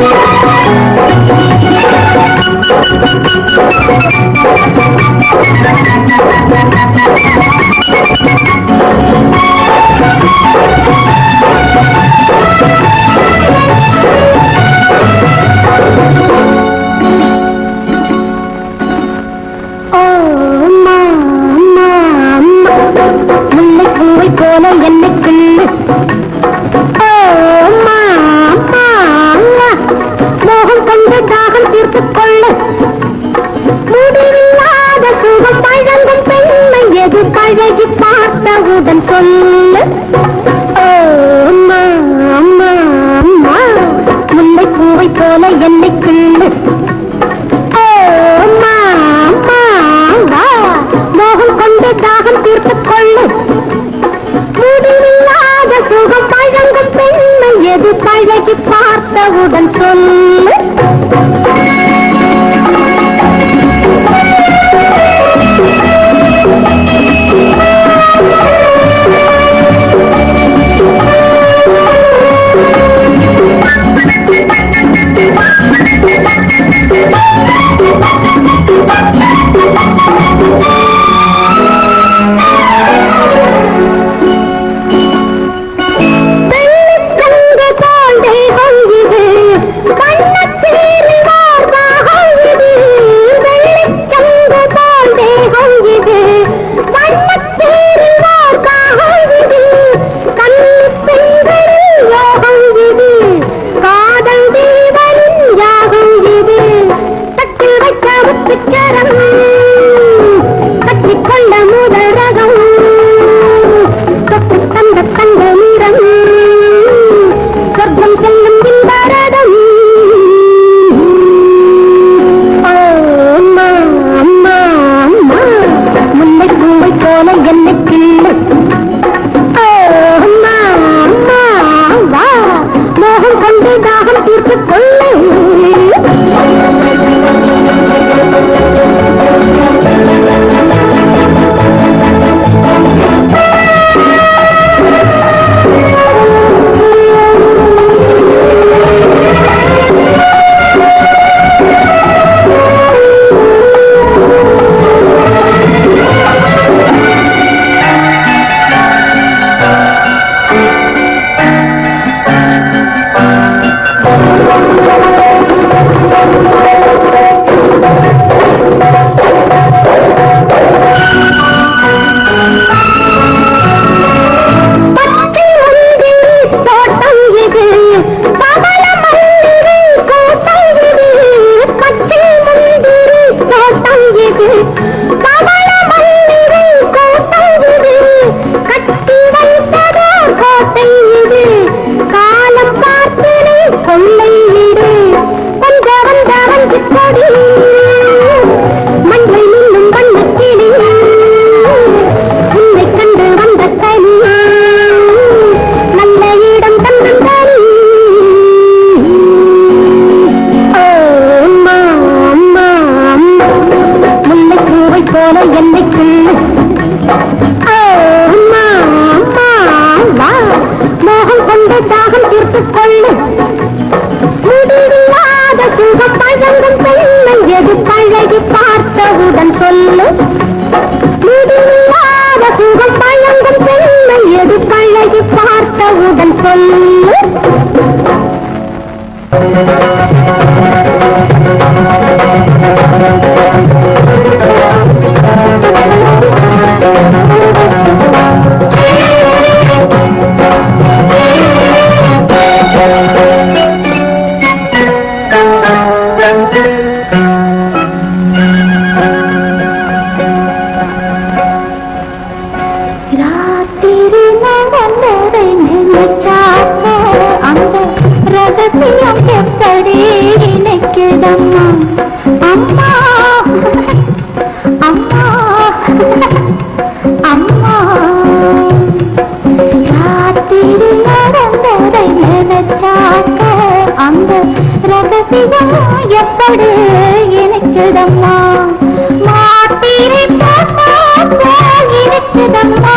Thank you. பார்த்துக் கொள்ளு முடிவில்லாத சுகம் பழங்கும் பெண்மை எது பழகி பார்த்தவுடன் சொல்லு. அம்மா அம்மா அம்மா. முல்லை பூவை போல என்னை கிள்ளு. அம்மா அம்மா மோகம் கொண்டு தாகம் தீர்த்துக் பார்த்தவுடன் சொல்லு. காலை என்னைக்குள் ஞாபகம் எப்படி இருக்குதம்மா மாத்திரை பாப்பா போல் இருக்குதம்மா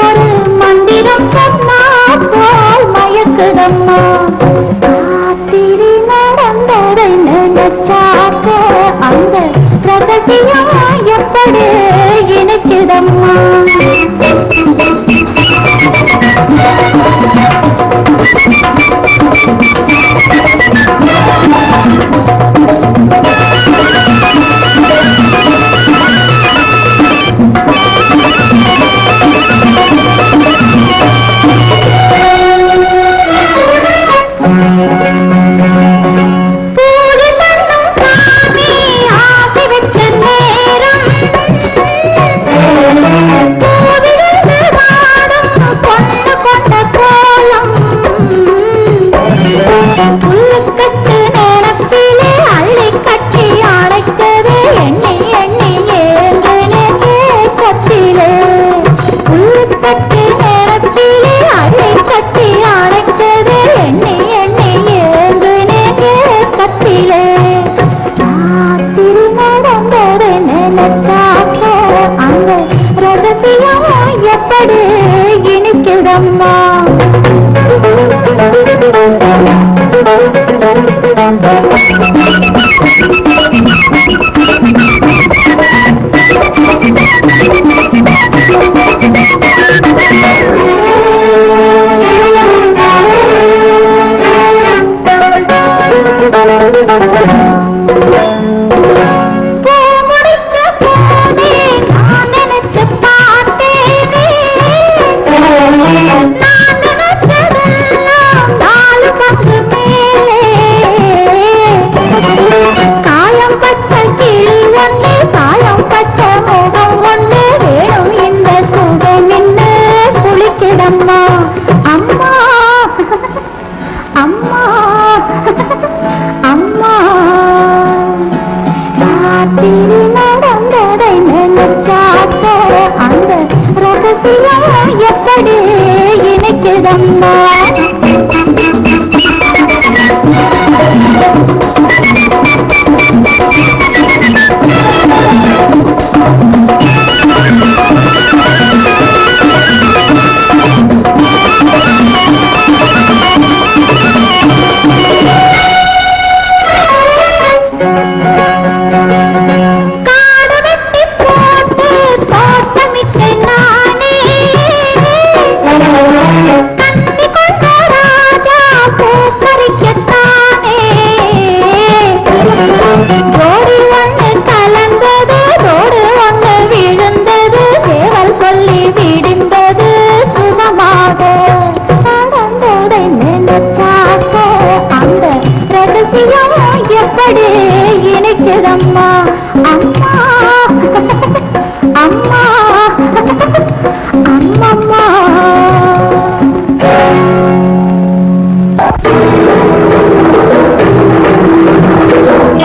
ஒரு மந்திரம் சொன்னா போல் மயக்குதம்மா? ராத்திரி நடந்ததை நினைச்சாக்க அந்த பிரகதியம் எப்படி இருக்குதம்மா Música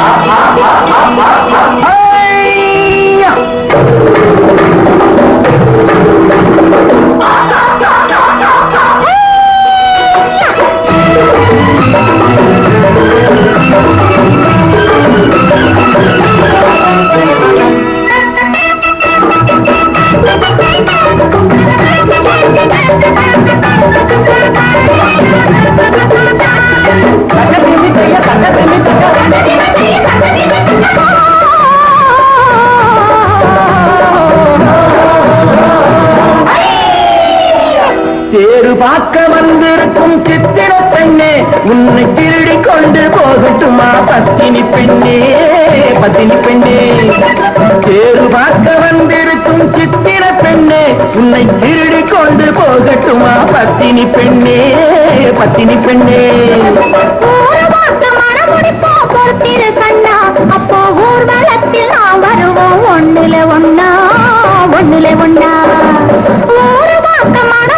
Ah, ah. பார்க்க வந்திருக்கும் சித்திர பெண்ணே உன்னை திருடி கொண்டு போகட்டுமா? பத்தினி பெண்ணே பத்தினி பெண்ணே. தேறு பார்க்க வந்திருக்கும் சித்திர பெண்ணே உன்னை திருடி கொண்டு போகட்டுமா? பத்தினி பெண்ணே பத்தினி பெண்ணே. அப்போ ஊர்வலத்தில் நாம் வருவோம். ஒண்ணுல ஒன்னா ஒண்ணுல ஒன்னா ஒரு மாசமான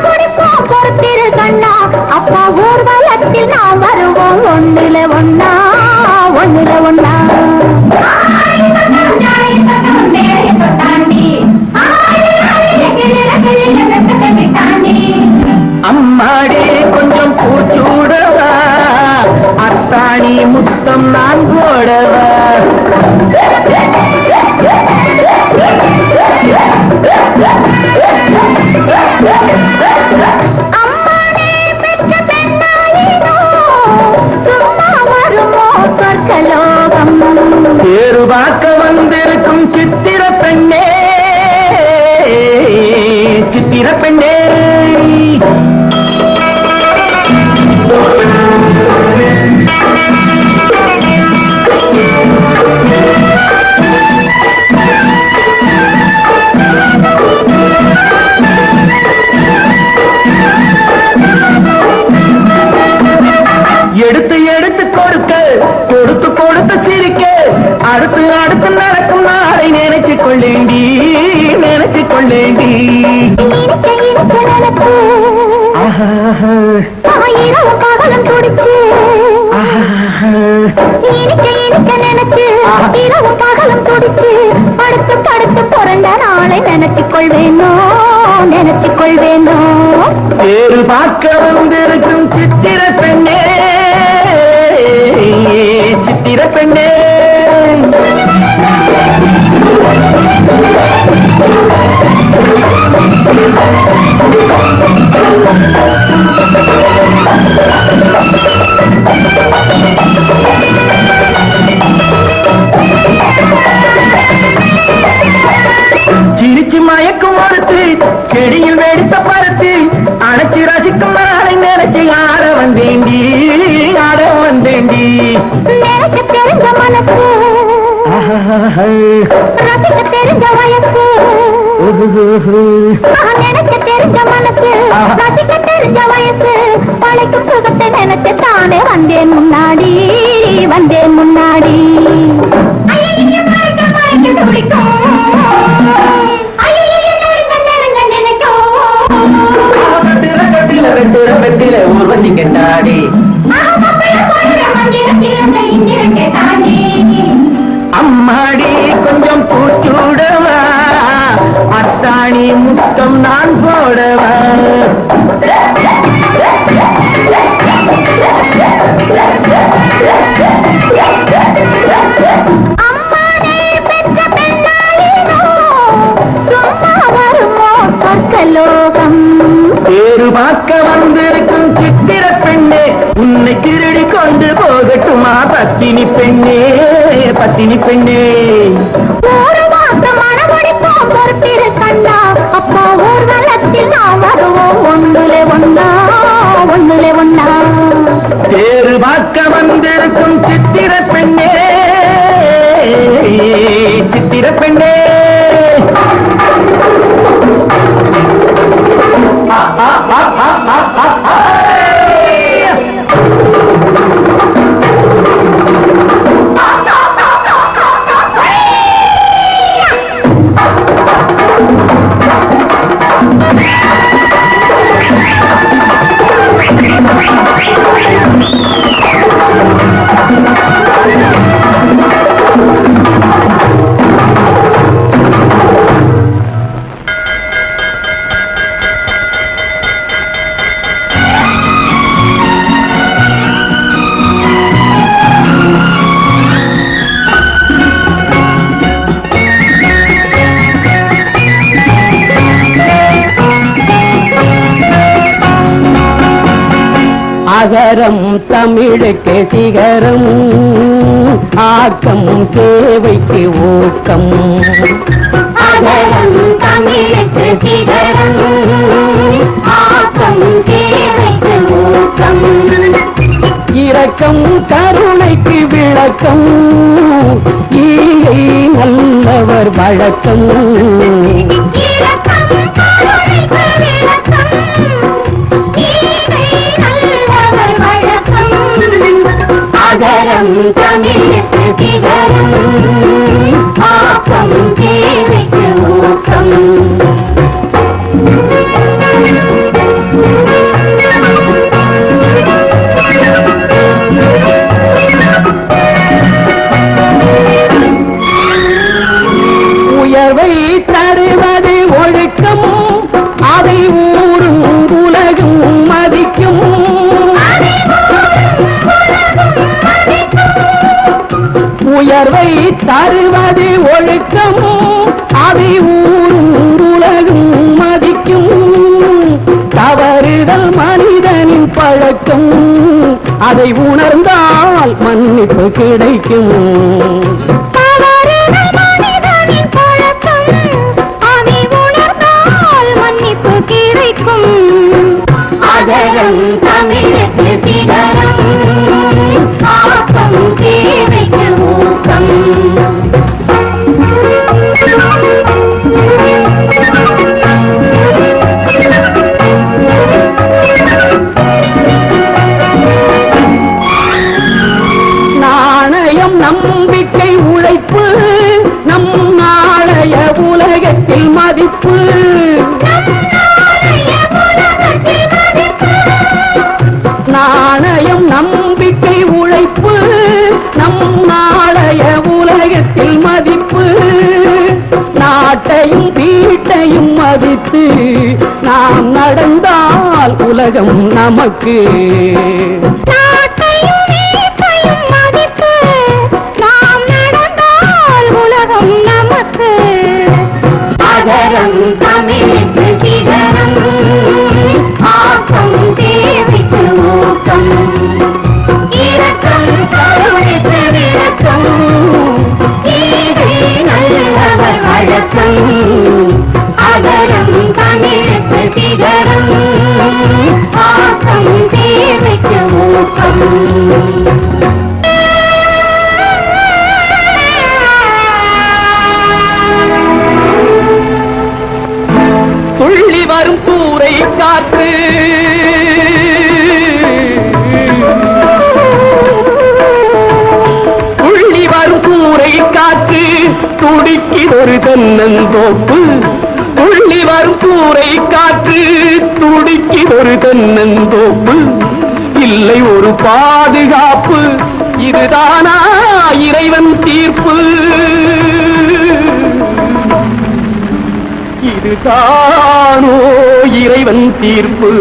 ஒன்றில ஒன்னா ஒன்றில ஒன்னா இரவு பகலும் துடிச்சு இனிக்க இனிக்க நினைச்சு இரவு பகலும் துடிச்சு படுத்து படுத்து பிறந்த நாளை நினைச்சுக் கொள்வேனோ நினைச்சுக் கொள்வேனோ வேறு பார்க்க வந்திருக்கும் சித்திர பெண்ணே. சித்திர பெண்ணே. Thank you. போயிட மந்திரத்தில் அந்த இந்திரத்தை தாண்டி. அம்மாடி கொஞ்சம் பூச்சூடவா? அத்தாணி முத்தம் நான் போடவா? பார்க்க வந்திருக்கும் சித்திர பெண்ணே உன்னை திருடி கொண்டு போகட்டுமா பத்தினி பெண்ணே பத்தினி பெண்ணே. ஒரு மாசம் மனமுடிப்போம் பொறுப்பிரு கண்ணா அப்போ அகரம் தமிழுக்கு சிகரம். ஆக்கம் சேவைக்கு ஊக்கம். அகரம் தமிழுக்கு சிகரம். ஆக்கம் சேவைக்கு ஊக்கம். இரக்கம் கருணைக்கு விளக்கம். ஈகை நல்லவர் வழக்கம். அகரம் தமிழுக்கு சிகரம் ஆக்கம் சேவைக்கு உயர்வை தருவது ஒழுக்கம் அதை ஊரும் உலகும் மதிக்கும். தவறுதல் மனிதனின் பழக்கம் அதை உணர்ந்தால் மன்னிப்பு கிடைக்கும். மதித்து நாம் நடந்தால் உலகம் நமக்கு. உலகம் நமக்கு. ஆக்கம் ஊக்கம் துள்ளி வரும் சூறை காற்று துள்ளி வரும் சூறை காற்று துடிக்கிதொரு தன்னந்தோப்பு. துள்ளி வரும் சூறை காற்று துடிக்கி ஒரு தென்னந்தோப்பு. இல்லை ஒரு பாதுகாப்பு. இதுதானா இறைவன் தீர்ப்பு? இதுதானோ இறைவன் தீர்ப்பு?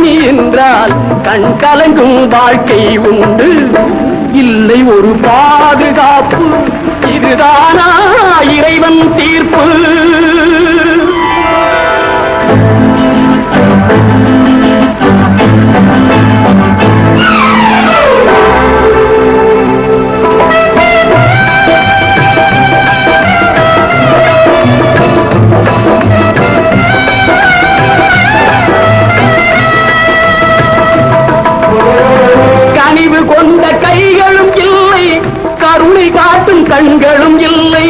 கண்ணி என்றால் கண் கலங்கும் வாழ்க்கை உண்டு. இல்லை ஒரு பாதுகாப்பு இதுதானா இறைவன் தீர்ப்பு? கொண்ட கைகளும் இல்லை கருணை காட்டும் கண்களும் இல்லை.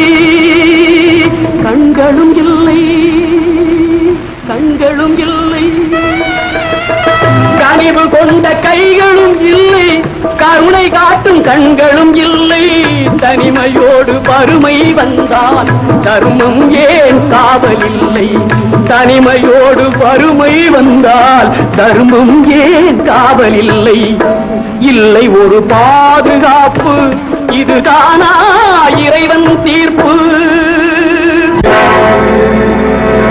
கண்களும் இல்லை கண்களும் இல்லை. கனிவு கொண்ட கைகளும் இல்லை கருணை காட்டும் கண்களும் இல்லை. தனிமையோடு வறுமை வந்தால் தர்மம் ஏன் காவலில்லை? தனிமையோடு வறுமை வந்தால் தர்மம் ஏன் காவலில்லை? இல்லை ஒரு பாதுகாப்பு இதுதானா இறைவன் தீர்ப்பு?